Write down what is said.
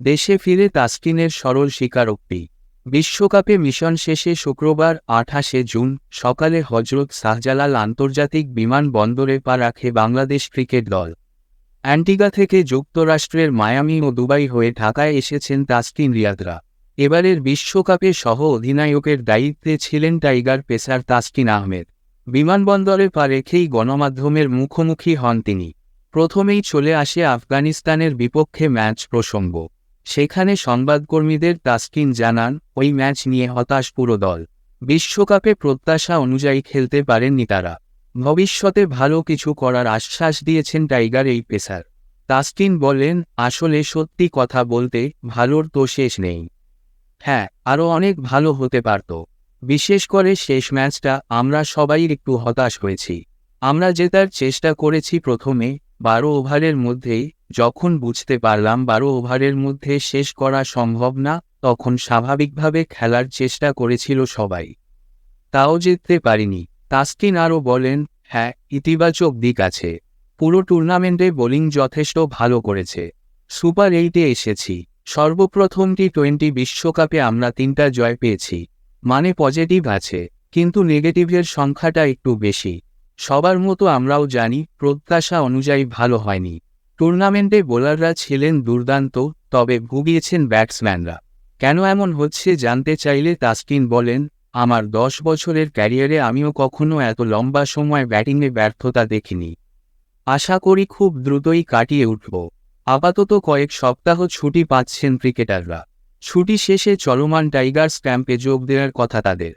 দেশে ফিরে তাসকিনের সরল স্বীকারোক্তি। বিশ্বকাপে মিশন শেষে শুক্রবার আঠাশে জুন সকালে হজরত শাহজালাল আন্তর্জাতিক বিমানবন্দরে পা রাখে বাংলাদেশ ক্রিকেট দল। অ্যান্টিগা থেকে যুক্তরাষ্ট্রের মায়ামি ও দুবাই হয়ে ঢাকায় এসেছেন তাসকিন রিয়াদরা। এবারের বিশ্বকাপে সহ অধিনায়কের দায়িত্বে ছিলেন টাইগার পেসার তাসকিন আহমেদ। বিমানবন্দরে পা রেখেই গণমাধ্যমের মুখোমুখি হন তিনি। প্রথমেই চলে আসে আফগানিস্তানের বিপক্ষে ম্যাচ প্রসঙ্গ। সেখানে সংবাদকর্মীদের তাসকিন জানান, ওই ম্যাচ নিয়ে হতাশ পুরো দল। বিশ্বকাপে প্রত্যাশা অনুযায়ী খেলতে পারেননি তারা। ভবিষ্যতে ভালো কিছু করার আশ্বাস দিয়েছেন টাইগার এই পেসার। তাসকিন বলেন, আসলে সত্যি কথা বলতে ভালোর তো শেষ নেই। হ্যাঁ আরও অনেক ভালো হতে পারত। বিশেষ করে শেষ ম্যাচটা আমরা সবাই একটু হতাশ হয়েছি। আমরা জেতার চেষ্টা করেছি প্রথমে, বারো ওভারের মধ্যেই যখন বুঝতে পারলাম বারো ওভারের মধ্যে শেষ করা সম্ভব না, তখন স্বাভাবিকভাবে খেলার চেষ্টা করেছিল সবাই। তাও জিততে পারিনি। তাস্কিন আরও বলেন হ্যাঁ ইতিবাচক দিক আছে। পুরো টুর্নামেন্টে বোলিং যথেষ্ট ভালো করেছে। সুপার এইটে এসেছি। সর্বপ্রথম টি টোয়েন্টি বিশ্বকাপে আমরা তিনটা জয় পেয়েছি। মানে পজিটিভ আছে, কিন্তু নেগেটিভের সংখ্যাটা একটু বেশি। সবার মতো আমরাও জানি, প্রত্যাশা অনুযায়ী ভালো হয়নি। টুর্নামেন্টে বোলাররা ছিলেন দুর্দান্ত, তবে ভুগিয়েছেন ব্যাটসম্যানরা। কেন এমন হচ্ছে জানতে চাইলে তাসকিন বলেন, আমার দশ বছরের ক্যারিয়ারে আমিও কখনো এত লম্বা সময় ব্যাটিংয়ে ব্যর্থতা দেখিনি। আশা করি খুব দ্রুতই কাটিয়ে উঠব। আপাতত কয়েক সপ্তাহ ছুটি পাচ্ছেন ক্রিকেটাররা। ছুটি শেষে চলমান টাইগার্স ক্যাম্পে যোগ দেওয়ার কথা তাদের।